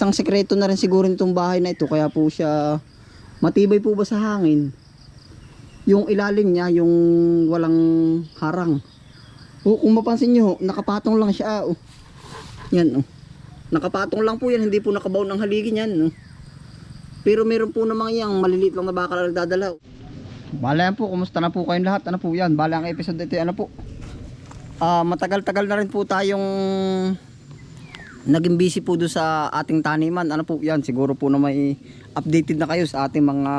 isang sekreto na rin siguro itong bahay na ito kaya po siya matibay po ba sa hangin yung ilalim niya yung walang harang o kung mapansin nyo nakapatong lang siya oh. yan oh. nakapatong lang po yan hindi po nakabaw ng haligi yan oh. pero meron po namang yang maliliit lang na bakal na nagdadala oh. Bala yan po, kumusta na po kayong lahat? Ano po yan? Bala ang episode ito, ano po? Ah, matagal-tagal na rin po tayong naging busy po doon sa ating taniman. Ano po yan? Siguro po na may updated na kayo sa ating mga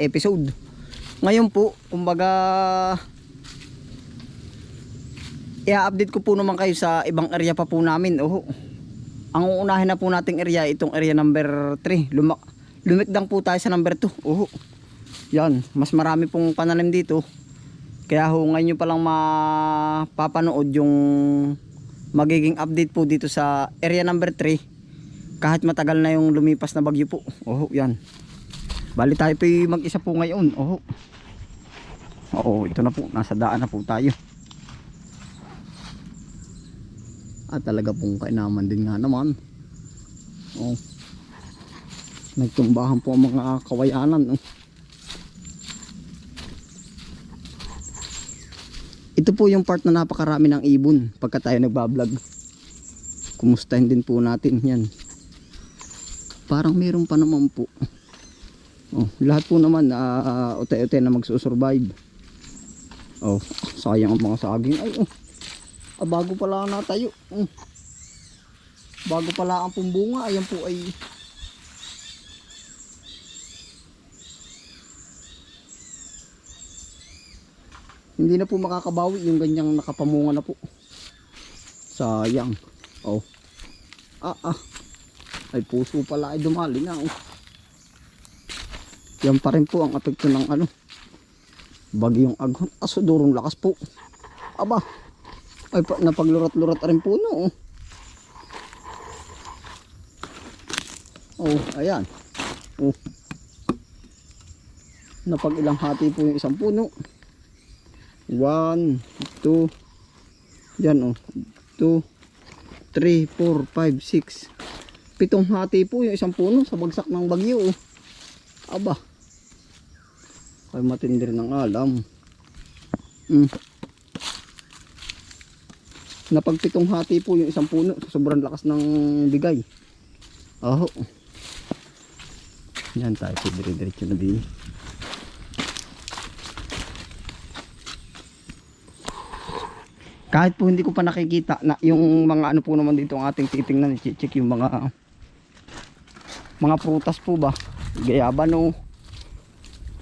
episode. Ngayon po, kumbaga i-update ko po naman kayo sa ibang area pa po namin. Oh. Ang uunahin na po nating area itong area number 3. Lumak lumikdang po tayo sa number 2. Oh. Yan, mas marami pong pananim dito. Kaya ho ngayon nyo palang mapapanood yung magiging update po dito sa area number 3 kahit matagal na yung lumipas na bagyo po. Oh, yan. Bali tayo po mag-isa po ngayon. Oh. Oo, ito na po. Nasa daan na po tayo. At talaga pong kainaman din nga naman. Oh. Nagtumbahan po ang mga kawayanan. Oh. Ito po yung part na napakarami ng ibon pagka tayo nagbablog. Kumustahin din po natin yan. Parang meron pa naman po. Oh, lahat po naman uh, ute-ute na magsusurvive. Oh, sayang ang mga saging. Ay, oh. Ah, bago pala na tayo. Oh. Bago pala ang pumbunga, ayan po ay hindi na po makakabawi yung ganyang nakapamunga na po. Sayang. Oh. Ah ah. Ay puso pala. Ay dumali na oh. yan pa rin po ang apekto ng ano. Bagyong aghon aso durong lakas po. Aba. Ay pa, napaglurat-lurat rin po no oh. oh ayan. Oh. Napag ilang hati po yung isang puno 1, 2, yan o, 2, 3, 4, 5, 6. Pitong hati po yung isang puno sa bagsak ng bagyo. Oh. Aba. Ay matindi rin alam. Mm. Napagpitong hati po yung isang puno sa sobrang lakas ng bigay. Oh. Yan tayo, dire-diretso na din. Kahit po hindi ko pa nakikita na yung mga ano po naman dito ang ating titingnan check yung mga mga prutas po ba? Gayabano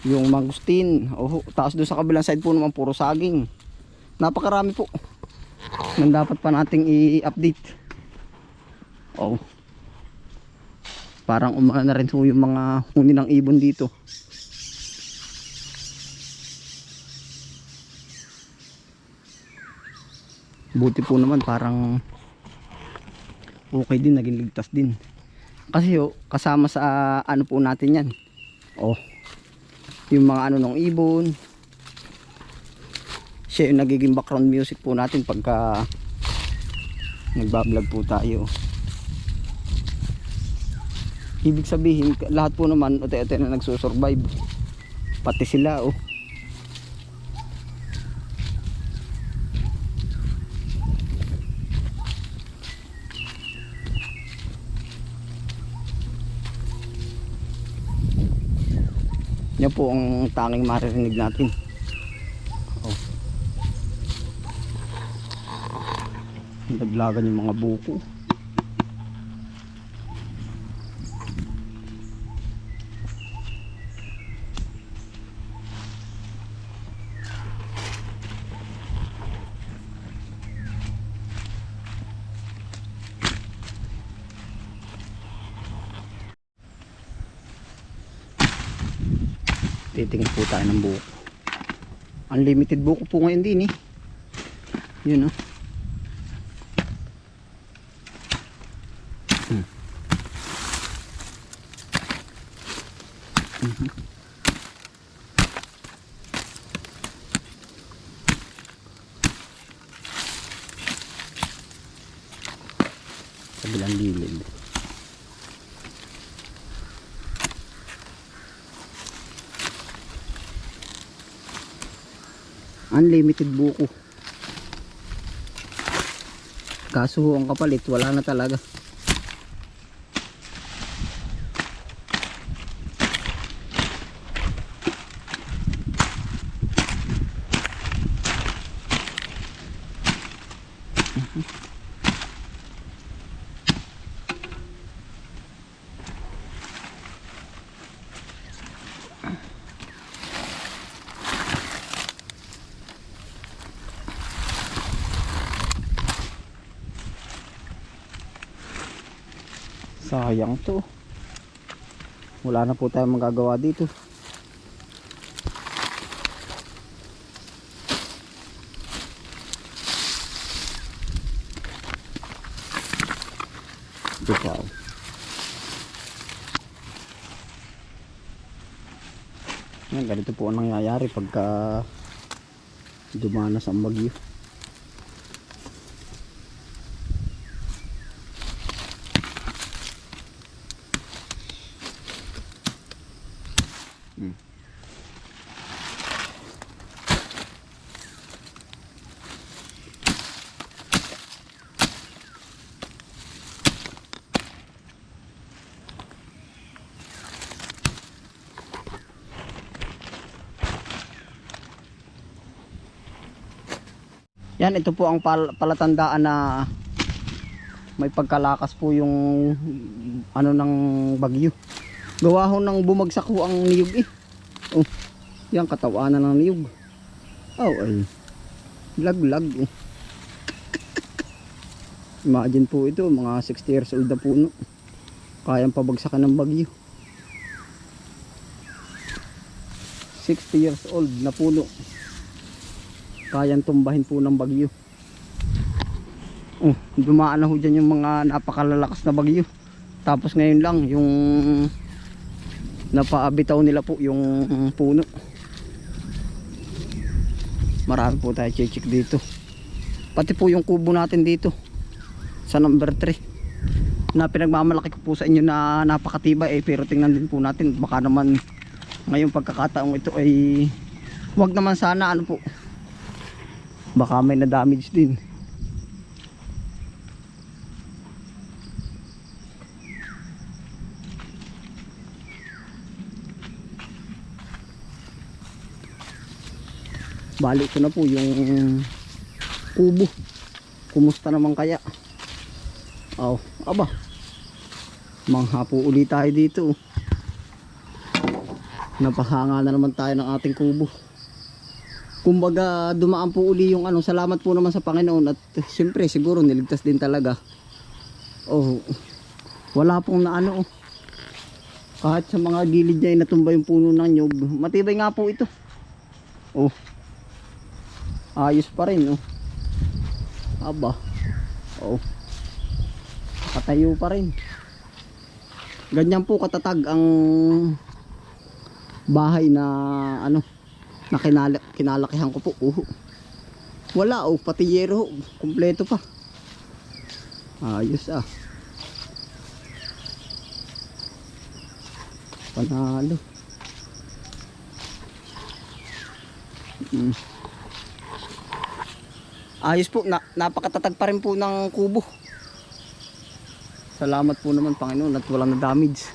yung mangustin oh, taas doon sa kabilang side po naman puro saging. Napakarami po. Nang dapat pa nating i-update. Oh. Parang umana na rin po yung mga huni ng ibon dito buti po naman parang okay din naging ligtas din. Kasi oh, kasama sa ano po natin yan. Oh yung mga ano ng ibon. Siya yung nagiging background music po natin pagka nagbablog po tayo. Ibig sabihin lahat po naman ote-ote na nagsusurvive. Pati sila oh Yan po ang tanging maririnig natin. Oh. Naglagan yung mga buko. Titingin po tayo ng buko. Unlimited buko po ngayon din eh. Yun oh. Hmm. Kabilang gilid Unlimited buko. Kaso ang kapalit, wala na talaga. Sayang to. Wala na po tayong magagawa dito. Oh. Yan, ganito po ang nangyayari pagka dumanas ang bagyo. Yan, ito po ang pal- palatandaan na may pagkalakas po yung ano ng bagyo. Gawa ho ng bumagsak ho ang niyog eh. Oh, yan katawanan ng niyog. Oh, ay. Lag-lag eh. Imagine po ito, mga 60 years old na puno. Kayang pabagsakan ng bagyo. 60 years old na puno kayang tumbahin po ng bagyo. Oh, dumaan na ho dyan yung mga napakalalakas na bagyo. Tapos ngayon lang yung napaabitaw nila po yung puno. Marami po tayo check dito. Pati po yung kubo natin dito sa number 3 na pinagmamalaki ko po sa inyo na napakatibay eh pero tingnan din po natin baka naman ngayong pagkakataong ito ay wag naman sana ano po baka may na damage din. Balik ko na po yung kubo. Kumusta naman kaya? Oh aba. Mangha po ulit tayo dito. Napahanga na naman tayo ng ating kubo kumbaga dumaan po uli yung ano salamat po naman sa Panginoon at siyempre siguro niligtas din talaga. Oh wala pong na ano oh. kahit sa mga gilid niya ay natumba yung puno ng nyog matibay nga po ito. Oh ayos pa rin oh. Aba oh. Patayo pa rin. Ganyan po katatag ang bahay na ano na kinala, kinalakihan ko po. Uh. wala oh pati yero kumpleto pa. Ayos ah. Panalo. Mm. ayos po na, napakatatag pa rin po ng kubo. Salamat po naman Panginoon at walang na damage.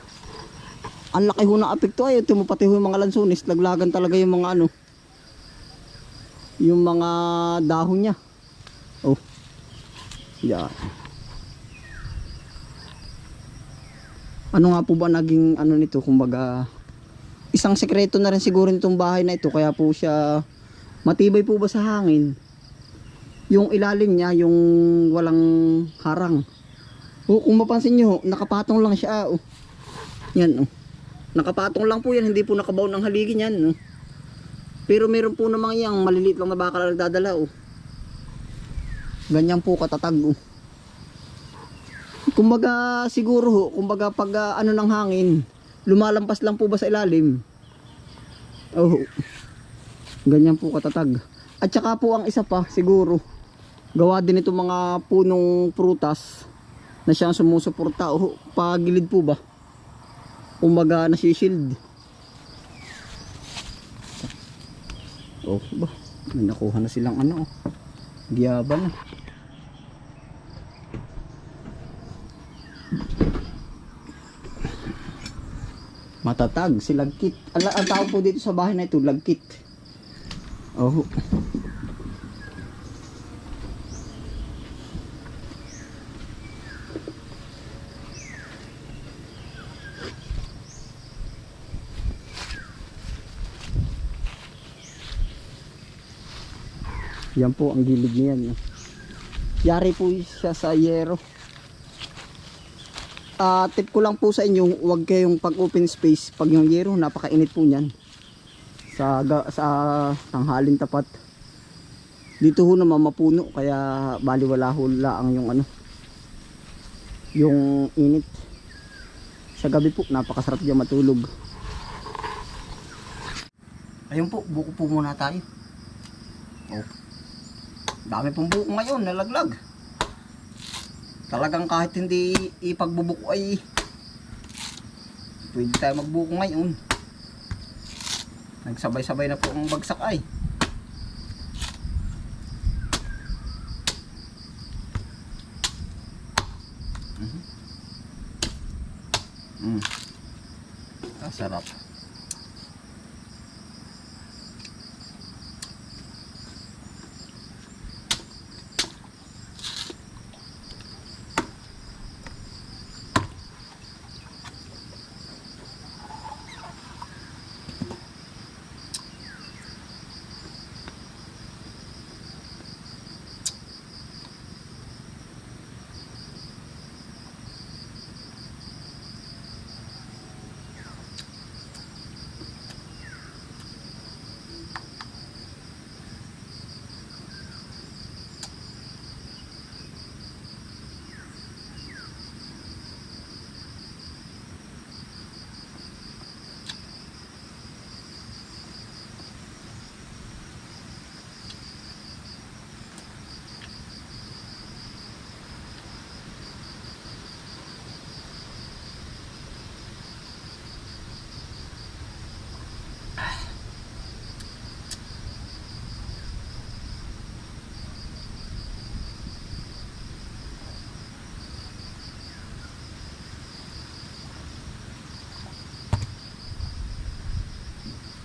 Ang laki ho ng apekto ay ito mo pati ho yung mga lansunis laglagan talaga yung mga ano yung mga dahon niya oh yan ano nga po ba naging ano nito kumbaga isang sekreto na rin siguro nitong bahay na ito kaya po siya matibay po ba sa hangin yung ilalim niya yung walang harang oh, kung mapansin nyo nakapatong lang siya oh. yan oh Nakapatong lang po yan, hindi po nakabaw ng haligi niyan. No? Pero meron po namang yang maliliit lang na bakal na nagdadala. Oh. Ganyan po katatag. Oh. Kumbaga siguro ho, kumbaga pag ah, ano ng hangin, lumalampas lang po ba sa ilalim? Oh. Ganyan po katatag. At saka po ang isa pa siguro, gawa din ito mga punong prutas na siyang sumusuporta. Oh, pagilid po ba? umaga na si shield oh ba May nakuha na silang ano. oh. Giyaba na. Matatag si Lagkit. Ala, ang tawag po dito sa bahay na ito, Lagkit. Oh. Yan po ang gilid niyan. Yari po siya sa yero. Ah, tip ko lang po sa inyo, huwag kayong pag open space, pag yung yero, napakainit po niyan. Sa sa tanghalin tapat. Dito ho naman mapuno kaya baliwala ho lang yung ano yung init. Sa gabi po napakasarap diyan matulog. Ayun po, buko po muna tayo. Oh. Dami pong buko ngayon, nalaglag. Talagang kahit hindi ipagbubuko ay pwede tayo magbuko ngayon. Nagsabay-sabay na po ang bagsak ay. Mhm. Mm. Ah, sarap.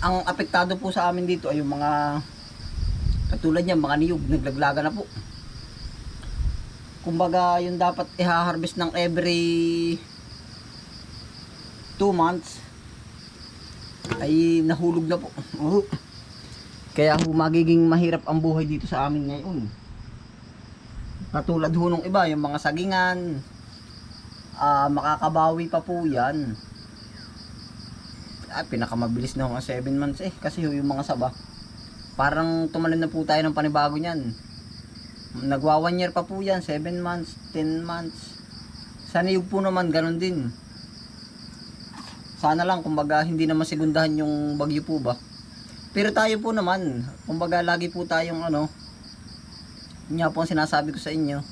Ang apektado po sa amin dito ay yung mga katulad niya mga niyog naglaglaga na po. Kumbaga yung dapat iha-harvest ng every 2 months ay nahulog na po. Oo. kaya ho magiging mahirap ang buhay dito sa amin ngayon. Katulad ho nung iba yung mga sagingan ah makakabawi pa po yan ah, pinakamabilis na ang 7 months eh. Kasi yung mga saba parang tumalim na po tayo ng panibago niyan. Nagwa 1 year pa po yan 7 months 10 months. Sa niyog po naman ganun din. Sana lang kumbaga hindi naman segundahan yung bagyo po ba. Pero tayo po naman kumbaga lagi po tayong ano niya po ang sinasabi ko sa inyo.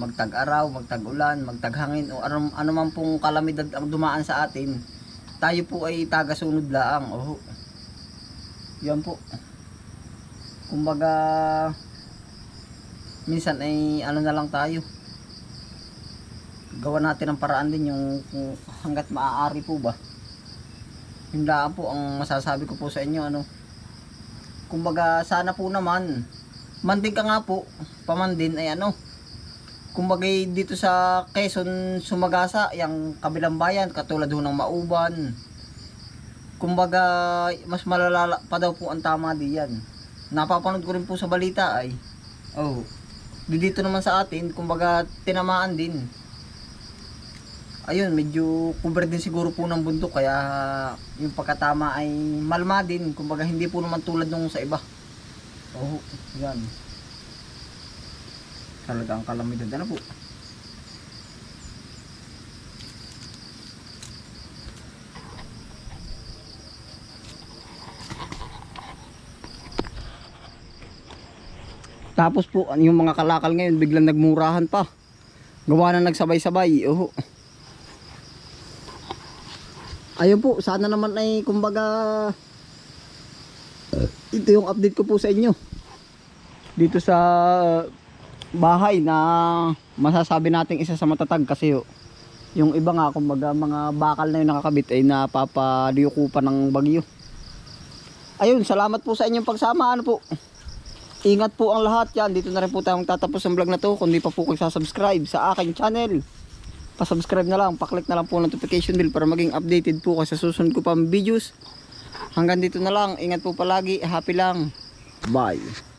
Magtag-araw, magtag-ulan, magtaghangin o ano, ano man pong kalamidad ang dumaan sa atin tayo po ay taga-sunod laang. Oh. Yan po. Kumbaga minsan ay ano na lang tayo. Gawa natin ang paraan din yung hanggat maaari po ba. Yun po ang masasabi ko po sa inyo ano. Kumbaga sana po naman manding ka nga po, pamandin ay ano. Kumbaga dito sa Quezon Sumagasa, yung kabilang bayan katulad ng Mauban. Kumbaga mas malala pa daw po ang tama diyan. Napapanood ko rin po sa balita ay. Oh. Di dito naman sa atin, kumbaga tinamaan din. Ayun, medyo cover din siguro po ng bundok kaya yung pagkatama ay malma din. Kumbaga hindi po naman tulad nung sa iba. Oh, yan. Talagang kalamidad. Ano po? Tapos po, yung mga kalakal ngayon, biglang nagmurahan pa. Gawa na nagsabay-sabay. Oh. Ayun po, sana naman ay kumbaga ito yung update ko po sa inyo. dito sa bahay na masasabi nating isa sa matatag kasi ho, yung iba nga kumbaga mga bakal na yung nakakabit ay napapadiyuko pa ng bagyo. Ayun, salamat po sa inyong pagsama. Ano po? Ingat po ang lahat yan. Dito na rin po tayong tatapos ang vlog na to. Kung di pa po kayo sasubscribe sa aking channel, pasubscribe na lang. Paklik na lang po notification bell para maging updated po kayo sa susunod ko pang videos. Hanggang dito na lang. Ingat po palagi. Happy lang. Bye.